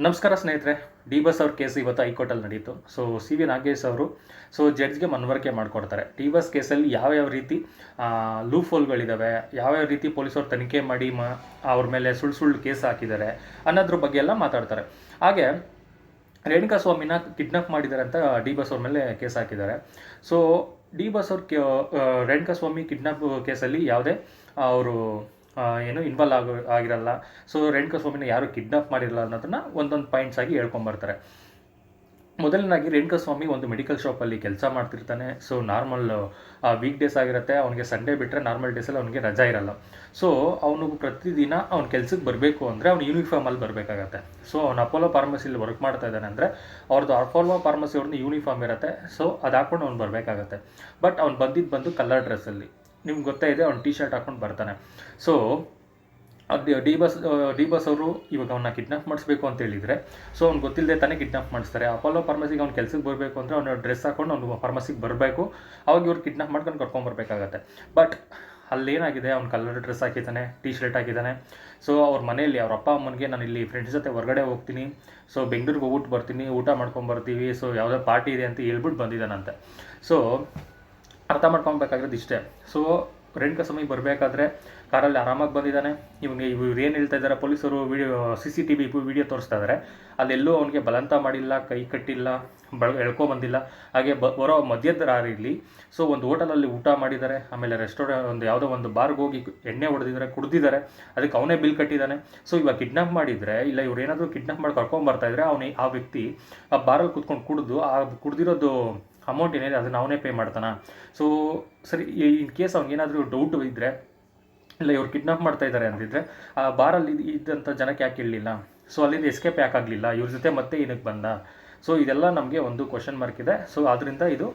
ನಮಸ್ಕಾರ ಸ್ನೇಹಿತರೆ, D boss ಅವ್ರ ಕೇಸ್ ಇವತ್ತು ಹೈಕೋರ್ಟಲ್ಲಿ ನಡೀತು. ಸೊ ಸಿ ವಿ ನಾಗೇಶ್ ಅವರು ಸೊ ಜಡ್ಜ್ಗೆ ಮನವರಿಕೆ ಮಾಡಿಕೊಡ್ತಾರೆ. ಡಿ ಬಸ್ ಕೇಸಲ್ಲಿ ಯಾವ್ಯಾವ ರೀತಿ ಲೂಫ್ ಹೋಲ್ಗಳಿದ್ದಾವೆ ಯಾವ್ಯಾವ ರೀತಿ ಪೊಲೀಸರು ತನಿಖೆ ಮಾಡಿ ಮ, ಅವ್ರ ಮೇಲೆ ಸುಳ್ಳು ಸುಳ್ಳು ಕೇಸ್ ಹಾಕಿದ್ದಾರೆ ಅನ್ನೋದ್ರ ಬಗ್ಗೆ ಎಲ್ಲ ಮಾತಾಡ್ತಾರೆ. ಹಾಗೆ, ರೇಣುಕಾ ಸ್ವಾಮಿನ ಕಿಡ್ನಾಪ್ ಮಾಡಿದ್ದಾರೆ ಅಂತ ಡಿ ಬಸ್ ಅವ್ರ ಮೇಲೆ ಕೇಸ್ ಹಾಕಿದ್ದಾರೆ. ಸೊ ಡಿ ಬಸ್ ಅವ್ರ ರೇಣುಕಾ ಸ್ವಾಮಿ ಕಿಡ್ನಾಪ್ ಕೇಸಲ್ಲಿ ಯಾವುದೇ ಅವರು ಏನು ಇನ್ವಾಲ್ವ್ ಆಗೋ, ಆಗಿರಲ್ಲ. ಸೊ ರೇಣುಕಾ ಸ್ವಾಮಿನ ಯಾರು ಕಿಡ್ನಾಪ್ ಮಾಡಿರಲ್ಲ ಅನ್ನೋದನ್ನ ಒಂದೊಂದು ಪಾಯಿಂಟ್ಸ್ ಆಗಿ ಹೇಳ್ಕೊಂಬರ್ತಾರೆ ಮೊದಲನಾಗಿ ರೇಣುಕಾ ಸ್ವಾಮಿ ಒಂದು ಮೆಡಿಕಲ್ ಶಾಪಲ್ಲಿ ಕೆಲಸ ಮಾಡ್ತಿರ್ತಾನೆ. ಸೊ ನಾರ್ಮಲ್ ವೀಕ್ ಡೇಸ್ ಆಗಿರುತ್ತೆ. ಅವನಿಗೆ ಸಂಡೇ ಬಿಟ್ಟರೆ ನಾರ್ಮಲ್ ಡೇಸಲ್ಲಿ ಅವನಿಗೆ ರಜಾ ಇರಲ್ಲ. ಸೊ ಅವನು ಪ್ರತಿದಿನ ಅವ್ನ ಕೆಲ್ಸಕ್ಕೆ ಬರಬೇಕು ಅಂದರೆ ಅವ್ನು ಯೂನಿಫಾರ್ಮಲ್ಲಿ ಬರಬೇಕಾಗತ್ತೆ. ಸೊ ಅವ್ನು ಅಪೋಲೋ ಫಾರ್ಮಸಿಲಿ ವರ್ಕ್ ಮಾಡ್ತಾ ಇದ್ದಾನೆ ಅಂದರೆ ಅವ್ರದ್ದು ಅಪೋಲೋ ಫಾರ್ಮಸಿ ಅವ್ರದ್ದು ಯೂನಿಫಾರ್ಮ್ ಇರುತ್ತೆ. ಸೊ ಅದು ಹಾಕೊಂಡು ಅವ್ನು ಬರಬೇಕಾಗತ್ತೆ. ಬಟ್ ಅವ್ನು ಬಂದಿದ್ದು ಬಂದು ಕಲರ್ ಡ್ರೆಸ್ಸಲ್ಲಿ ನಿಮ್ಗೆ ಗೊತ್ತೇ ಇದೆ, ಅವ್ನು ಟಿ ಶರ್ಟ್ ಹಾಕೊಂಡು ಬರ್ತಾನೆ. ಸೊ ಅದು ಡಿ ಬಸ್ ಡಿ ಬಸ್ ಅವರು ಇವಾಗ ಅವನ್ನ ಕಿಡ್ನಾಪ್ ಮಾಡಿಸ್ಬೇಕು ಅಂತ ಹೇಳಿದರೆ ಸೊ ಅವ್ನು ಗೊತ್ತಿಲ್ಲದೆ ತಾನೇ ಕಿಡ್ನಾಪ್ ಮಾಡಿಸ್ತಾರೆ. ಅಪೋಲೋ ಫಾರ್ಮಸಿಗೆ ಅವ್ನು ಕೆಲಸಕ್ಕೆ ಬರಬೇಕು ಅಂದರೆ ಅವ್ನ ಡ್ರೆಸ್ ಹಾಕೊಂಡು ಅವ್ನು ಫಾರ್ಮಸಿಗೆ ಬರಬೇಕು. ಅವಾಗ ಇವ್ರು ಕಿಡ್ನಾಪ್ ಮಾಡ್ಕೊಂಡು ಕರ್ಕೊಂಬರ್ಬೇಕಾಗತ್ತೆ ಬಟ್ ಅಲ್ಲೇನಾಗಿದೆ, ಅವ್ನು ಕಲರ್ ಡ್ರೆಸ್ ಹಾಕಿದ್ದಾನೆ ಟಿ ಶರ್ಟ್ ಹಾಕಿದ್ದಾನೆ. ಸೊ ಅವ್ರ ಮನೆಯಲ್ಲಿ ಅವ್ರ ಅಪ್ಪ, ಅಮ್ಮನಿಗೆ ನಾನು ಇಲ್ಲಿ ಫ್ರೆಂಡ್ಸ್ ಜೊತೆ ಹೊರಗಡೆ ಹೋಗ್ತೀನಿ. ಸೊ ಬೆಂಗಳೂರಿಗೆ ಹೋಗ್ಬಿಟ್ಟು ಬರ್ತೀನಿ, ಊಟ ಮಾಡ್ಕೊಂಬರ್ತೀವಿ ಸೊ ಯಾವುದೋ ಪಾರ್ಟಿ ಇದೆ ಅಂತ ಹೇಳ್ಬಿಟ್ಟು ಬಂದಿದ್ದಾನಂತೆ. ಸೊ ಅರ್ಥ ಮಾಡ್ಕೊಬೇಕಾಗಿರೋದು ಇಷ್ಟೇ. ಸೊ ರೇಣುಕಾ ಸ್ವಾಮಿ ಬರಬೇಕಾದ್ರೆ ಕಾರಲ್ಲಿ ಆರಾಮಾಗಿ ಬಂದಿದ್ದಾನೆ. ಇವನಿಗೆ ಇವ್ರು ಏನು ಹೇಳ್ತಾ ಇದ್ದಾರೆ, ಪೊಲೀಸರು video C C T V video ತೋರಿಸ್ತಾ ಇದ್ದಾರೆ. ಅಲ್ಲೆಲ್ಲೂ ಅವನಿಗೆ ಬಲಂತ ಮಾಡಿಲ್ಲ, ಕೈ ಕಟ್ಟಿಲ್ಲ ಬಳ ಎಳ್ಕೊಂಬಂದಿಲ್ಲ ಹಾಗೆ ಬ, ಬರೋ ಮಧ್ಯದ ರಾರಿಲಿ ಸೊ ಒಂದು ಹೋಟೆಲಲ್ಲಿ ಊಟ ಮಾಡಿದ್ದಾರೆ. ಆಮೇಲೆ ರೆಸ್ಟೋರೆಂಟ್ ಒಂದು ಯಾವುದೋ ಒಂದು ಬಾರ್ಗೆ ಹೋಗಿ ಎಣ್ಣೆ ಹೊಡೆದಿದ್ದಾರೆ, ಕುಡ್ದಿದ್ದಾರೆ. ಅದಕ್ಕೆ ಅವನೇ ಬಿಲ್ ಕಟ್ಟಿದ್ದಾನೆ. ಸೊ ಇವಾಗ ಕಿಡ್ನಾಪ್ ಮಾಡಿದರೆ, ಇಲ್ಲ ಇವ್ರು ಏನಾದರೂ ಕಿಡ್ನಾಪ್ ಮಾಡಿ ಕರ್ಕೊಂಬರ್ತಾ ಇದ್ದರೆ ಅವನಿಗೆ ಆ ವ್ಯಕ್ತಿ ಆ ಬಾರಲ್ಲಿ ಕುತ್ಕೊಂಡು ಕುಡಿದು, ಆ ಕುಡ್ದಿರೋದು ಅಮೌಂಟ್ ಏನಿದೆ ಅದನ್ನು ಅವನೇ ಪೇ ಮಾಡ್ತಾನ? ಸೊ ಸರಿ ಇನ್ ಕೇಸ್ ಅವ್ನಿಗೇನಾದರೂ ಡೌಟ್ ಇದ್ದರೆ ಇಲ್ಲ ಇವ್ರು ಕಿಡ್ನಾಪ್ ಮಾಡ್ತಾ ಇದ್ದಾರೆ ಅಂದಿದ್ರೆ ಆ ಬಾರಲ್ಲಿ ಇದ್- ಇದ್ದಂಥ ಜನಕ್ಕೆ ಯಾಕೆ ಇರಲಿಲ್ಲ ಸೊ ಅಲ್ಲಿಂದ ಎಸ್ಕೇಪ್ ಯಾಕೆ ಆಗಲಿಲ್ಲ? ಇವ್ರ ಜೊತೆ ಮತ್ತೆ ಏನಕ್ಕೆ ಬಂದ? ಸೊ ಇದೆಲ್ಲ ನಮಗೆ ಒಂದು ಕ್ವಶನ್ ಮಾರ್ಕ್ ಇದೆ. ಸೊ ಆದ್ದರಿಂದ ಇದು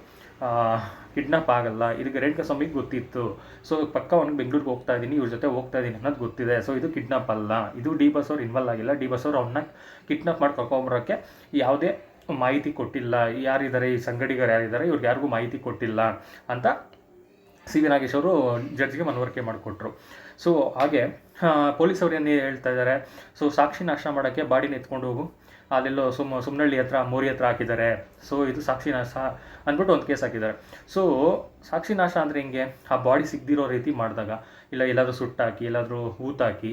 ಕಿಡ್ನಾಪ್ ಆಗಲ್ಲ. ಇದಕ್ಕೆ ರೇಣುಕಾ ಸ್ವಾಮಿಗೆ ಗೊತ್ತಿತ್ತು. ಸೊ ಪಕ್ಕ ಅವ್ನಿಗೆ ಬೆಂಗಳೂರಿಗೆ ಹೋಗ್ತಾ ಇದ್ದೀನಿ ಇವ್ರ ಜೊತೆ ಹೋಗ್ತಾ ಇದ್ದೀನಿ ಅನ್ನೋದು ಗೊತ್ತಿದೆ. ಸೊ ಇದು ಕಿಡ್ನಾಪ್ ಅಲ್ಲ. ಇದು ಡಿ ಬಸ್ ಅವ್ರು ಇನ್ವಾಲ್ವ್ ಆಗಿಲ್ಲ. ಡಿ ಬಸ್ ಅವ್ರು ಅವನ್ನ ಕಿಡ್ನಾಪ್ ಮಾಡಿ ಕರ್ಕೊಂಬರೋಕ್ಕೆ ಯಾವುದೇ ಮಾಹಿತಿ ಕೊಟ್ಟಿಲ್ಲ, ಯಾರಿದ್ದಾರೆ, ಈ ಸಂಗಡಿಗರು ಯಾರಿದ್ದಾರೆ, ಇವ್ರಿಗೆ ಯಾರಿಗೂ ಮಾಹಿತಿ ಕೊಟ್ಟಿಲ್ಲ ಅಂತ ಸಿ ವಿ ನಾಗೇಶ್ ಅವರು ಜಡ್ಜ್ಗೆ ಮನವರಿಕೆ ಮಾಡಿಕೊಟ್ರು. ಸೊ ಹಾಗೆ ಪೊಲೀಸ್ ಅವ್ರು ಏನು ಹೇಳ್ತಾ ಇದ್ದಾರೆ ಸೊ ಸಾಕ್ಷಿ ನಾಶ ಮಾಡೋಕ್ಕೆ ಬಾಡಿನ ಎತ್ಕೊಂಡು ಹೋಗು. ಅಲ್ಲೆಲ್ಲೋ ಸುಮ್ಮ ಸುಮ್ನಳ್ಳಿ ಹತ್ರ, ಮೋರಿ ಹತ್ರ ಹಾಕಿದ್ದಾರೆ. ಸೊ ಇದು ಸಾಕ್ಷಿ ನಾಶ ಅಂದ್ಬಿಟ್ಟು ಒಂದು ಕೇಸ್ ಹಾಕಿದ್ದಾರೆ. ಸೊ ಸಾಕ್ಷಿ ನಾಶ ಅಂದರೆ ಹಿಂಗೆ? ಆ ಬಾಡಿ ಸಿಗದಿರೋ ರೀತಿ ಮಾಡಿದಾಗ, ಇಲ್ಲ ಎಲ್ಲಾದರೂ ಸುಟ್ಟಾಕಿ ಎಲ್ಲಾದರೂ ಹೂತಾಕಿ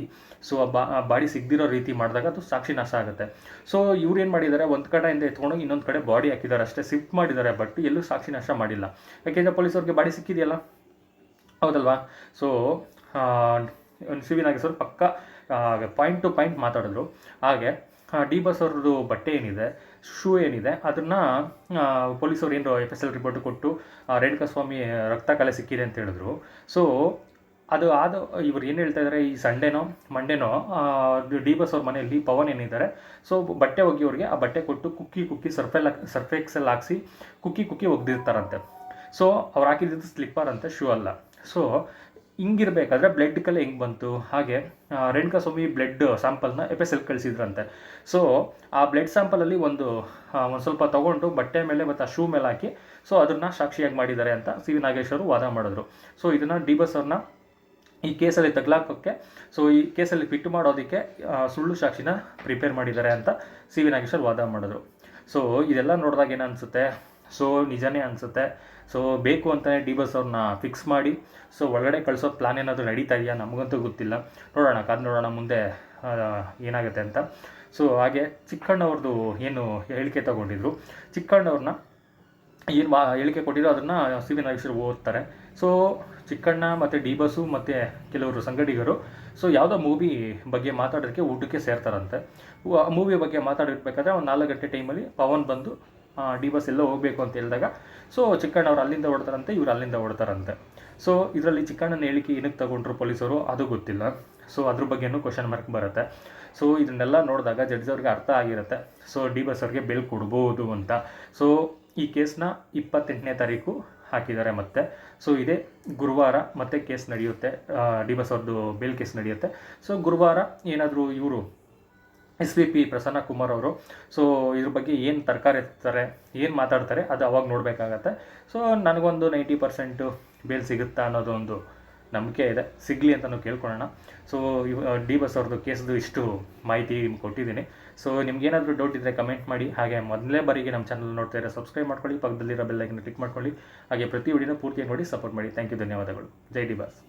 ಸೊ ಆ ಬಾ ಬಾಡಿ ಸಿಗದಿರೋ ರೀತಿ ಮಾಡಿದಾಗ ಅದು ಸಾಕ್ಷಿ ನಾಶ ಆಗುತ್ತೆ. ಸೊ ಇವ್ರು ಏನು ಮಾಡಿದ್ದಾರೆ? ಒಂದು ಕಡೆಯಿಂದ ಎತ್ಕೊಂಡೋಗಿ ಇನ್ನೊಂದು ಕಡೆ ಬಾಡಿ ಹಾಕಿದ್ದಾರೆ ಅಷ್ಟೇ, ಶಿಫ್ಟ್ ಮಾಡಿದ್ದಾರೆ, ಬಟ್ ಎಲ್ಲೂ ಸಾಕ್ಷಿ ನಾಶ ಮಾಡಿಲ್ಲ. ಯಾಕೆಂದರೆ ಪೊಲೀಸವ್ರಿಗೆ ಬಾಡಿ ಸಿಕ್ಕಿದೆಯಲ್ಲ? ಹೌದಲ್ವಾ? ಸೊ ಸಿ ವಿ ನಾಗೇಶ್ವರ್ ಪಕ್ಕ ಪಾಯಿಂಟ್ ಟು ಪಾಯಿಂಟ್ ಮಾತಾಡಿದ್ರು. ಹಾಗೆ ಡಿ ಬಸ್ ಅವ್ರದ್ದು ಬಟ್ಟೆ ಏನಿದೆ, ಶೂ ಏನಿದೆ, ಅದನ್ನು ಪೊಲೀಸವ್ರು ಏನು ಎಫ್ ಎಸ್ ಎಲ್ ರಿಪೋರ್ಟ್ ಕೊಟ್ಟು ರೇಣುಕಾ ಸ್ವಾಮಿ ರಕ್ತ ಕಲೆ ಸಿಕ್ಕಿದೆ ಅಂತ ಹೇಳಿದ್ರು. ಸೊ ಅದು ಆದ, ಇವ್ರು ಏನು ಹೇಳ್ತಾ ಇದ್ದಾರೆ ಈ ಸಂಡೇನೋ ಮಂಡೇನೋ ಡಿ ಬಸ್ ಅವ್ರ ಮನೆಯಲ್ಲಿ ಪವನ್ ಏನಿದ್ದಾರೆ ಸೊ ಬಟ್ಟೆ ಒಗೆಯೋರಿಗೆ ಆ ಬಟ್ಟೆ ಕೊಟ್ಟು ಕುಕ್ಕಿ ಕುಕ್ಕಿ ಸರ್ಫೆಲ್ ಸರ್ಫೆಕ್ಸಲ್ಲಿ ಹಾಕ್ಸಿ ಕುಕ್ಕಿ ಕುಕ್ಕಿ ಒಗ್ದಿರ್ತಾರಂತೆ. ಸೊ ಅವ್ರು ಹಾಕಿದ್ದು ಸ್ಲಿಪ್ಪರ್ ಅಂತ ಶೂ ಅಲ್ಲ. ಸೊ ಹಿಂಗಿರ್ಬೇಕಾದ್ರೆ ಬ್ಲಡ್ ಕಲೆ ಹೆಂಗೆ ಬಂತು? ಹಾಗೆ ರೇಣುಕಾ ಸ್ವಾಮಿ ಬ್ಲಡ್ ಸ್ಯಾಂಪಲ್ನ ಎಲ್ ಕಳಿಸಿದ್ರಂತೆ. ಸೊ ಆ ಬ್ಲಡ್ ಸ್ಯಾಂಪಲಲ್ಲಿ ಒಂದು ಒಂದು ಸ್ವಲ್ಪ ತೊಗೊಂಡು ಬಟ್ಟೆ ಮೇಲೆ ಮತ್ತು ಆ ಶೂ ಮೇಲೆ ಹಾಕಿ ಸೊ ಅದನ್ನು ಸಾಕ್ಷಿಯಾಗಿ ಮಾಡಿದ್ದಾರೆ ಅಂತ ಸಿ ವಿ ನಾಗೇಶ್ವರು ವಾದ ಮಾಡಿದ್ರು. ಸೊ ಇದನ್ನು ಡಿ ಬಸ್ ಅವ್ರನ್ನ ಈ ಕೇಸಲ್ಲಿ ತಗ್ಲಾಕೋಕ್ಕೆ ಸೊ ಈ ಕೇಸಲ್ಲಿ ಫಿಟ್ ಮಾಡೋದಕ್ಕೆ ಸುಳ್ಳು ಸಾಕ್ಷಿನ ಪ್ರಿಪೇರ್ ಮಾಡಿದ್ದಾರೆ ಅಂತ ಸಿ ವಿ ನಾಗೇಶ್ವರ್ ವಾದ ಮಾಡಿದ್ರು. ಸೊ ಇದೆಲ್ಲ ನೋಡಿದಾಗ ಏನು ಅನಿಸುತ್ತೆ? ಸೊ ನಿಜನೇ ಅನಿಸುತ್ತೆ? ಸೊ ಬೇಕು ಅಂತಲೇ ಡಿ ಬಸ್ ಅವ್ರನ್ನ ಫಿಕ್ಸ್ ಮಾಡಿ. ಸೊ ಒಳಗಡೆ ಕಳಿಸೋ ಪ್ಲಾನ್ ಏನಾದರೂ ನಡೀತಾ ಇದೆಯಾ? ನಮಗಂತೂ ಗೊತ್ತಿಲ್ಲ. ನೋಡೋಣ, ಕಾದು ನೋಡೋಣ ಮುಂದೆ ಏನಾಗುತ್ತೆ ಅಂತ. ಸೊ ಹಾಗೆ ಚಿಕ್ಕಣ್ಣವ್ರದ್ದು ಏನು ಹೇಳಿಕೆ ತಗೊಂಡಿದ್ರು. ಚಿಕ್ಕಣ್ಣವ್ರನ್ನ ಏನು ಮಾ ಹೇಳಿಕೆ ಕೊಟ್ಟಿದ್ರು ಅದನ್ನು ಸಿ ವಿ ನಾಗೇಶ್ವರ್ ಓದ್ತಾರೆ. ಸೊ ಚಿಕ್ಕಣ್ಣ ಮತ್ತು ಡಿ ಬಸ್ಸು ಮತ್ತು ಕೆಲವರು ಸಂಗಡಿಗರು ಸೊ ಯಾವುದೋ ಮೂವಿ ಬಗ್ಗೆ ಮಾತಾಡೋದಕ್ಕೆ ಊಟಕ್ಕೆ ಸೇರ್ತಾರಂತೆ. ಮೂವಿ ಬಗ್ಗೆ ಮಾತಾಡಿರ್ಬೇಕಾದ್ರೆ ಒಂದು ನಾಲ್ಕು ಗಂಟೆ ಟೈಮಲ್ಲಿ ಪವನ್ ಬಂದು ಡಿ ಬಸ್ ಎಲ್ಲೋ ಹೋಗಬೇಕು ಅಂತ ಹೇಳಿದಾಗ ಸೊ ಚಿಕ್ಕಣ್ಣವ್ರು ಅಲ್ಲಿಂದ ಹೊಡ್ತಾರಂತೆ ಇವ್ರು ಅಲ್ಲಿಂದ ಹೊಡ್ತಾರಂತೆ ಸೊ ಇದರಲ್ಲಿ ಚಿಕ್ಕಣ್ಣನ ಹೇಳಿಕೆ ಏನಕ್ಕೆ ತಗೊಂಡ್ರು ಪೊಲೀಸರು, ಅದು ಗೊತ್ತಿಲ್ಲ. ಸೊ ಅದ್ರ ಬಗ್ಗೆನೂ ಕ್ವಶನ್ ಮಾರ್ಕ್ ಬರುತ್ತೆ. ಸೊ ಇದನ್ನೆಲ್ಲ ನೋಡಿದಾಗ ಜಡ್ಜ್ ಅವ್ರಿಗೆ ಅರ್ಥ ಆಗಿರುತ್ತೆ. ಸೊ ಡಿ ಬಸ್ ಅವ್ರಿಗೆ ಬೆಲ್ ಕೊಡ್ಬೋದು ಅಂತ. ಸೊ ಈ ಕೇಸ್ನ ಇಪ್ಪತ್ತೆಂಟನೇ ತಾರೀಕು ಹಾಕಿದ್ದಾರೆ ಮತ್ತೆ. ಸೊ ಇದೇ ಗುರುವಾರ ಮತ್ತೆ ಕೇಸ್ ನಡೆಯುತ್ತೆ. ಡಿ ಬಸ್ ಅವ್ರದ್ದು ಬೇಲ್ ಕೇಸ್ ನಡೆಯುತ್ತೆ. ಸೊ ಗುರುವಾರ ಏನಾದರೂ ಇವರು S V P Prasanna Kumar ಅವರು. ಸೊ ಇದ್ರ ಬಗ್ಗೆ ಏನು ತರಕಾರಿ ಎತ್ತಾರೆ, ಏನು ಮಾತಾಡ್ತಾರೆ, ಅದು ಅವಾಗ ನೋಡಬೇಕಾಗತ್ತೆ. ಸೊ ನನಗೊಂದು ನೈಂಟಿ ಪರ್ಸೆಂಟು ಬೇಲ್ ಸಿಗುತ್ತಾ ಅನ್ನೋದೊಂದು ನಂಬಿಕೆ ಇದೆ. ಸಿಗಲಿ ಅಂತ ನಾವು ಕೇಳ್ಕೊಳ್ಳೋಣ. ಸೊ ಇವ ಡಿ ಬಸ್ ಅವ್ರದ್ದು ಕೇಸ್ದು ಇಷ್ಟು ಮಾಹಿತಿ ನಿಮ್ಗೆ ಕೊಟ್ಟಿದ್ದೀನಿ. ಸೊ ನಿಮ್ಗೇನಾದರೂ ಡೌಟ್ ಇದ್ದರೆ ಕಮೆಂಟ್ ಮಾಡಿ. ಹಾಗೆ ಮೊದಲನೇ ಬಾರಿಗೆ ನಮ್ಮ ಚಾನಲ್ ನೋಡ್ತಾ ಇದ್ದಾರೆ ಸಬ್ಸ್ಕ್ರೈಬ್ ಮಾಡ್ಕೊಳ್ಳಿ. ಪಕ್ಕದಲ್ಲಿರೋ ಬೆಲ್ಲೈಕನ್ನ ಕ್ಲಿಕ್ ಮಾಡ್ಕೊಳ್ಳಿ. ಹಾಗೆ ಪ್ರತಿ ವಿಡಿಯೋನ ಪೂರ್ತಿಯಾಗಿ ನೋಡಿ ಸಪೋರ್ಟ್ ಮಾಡಿ. ಥ್ಯಾಂಕ್ ಯು ಧನ್ಯವಾದಗಳು. ಜೈ ಡಿ ಬಾಸ್.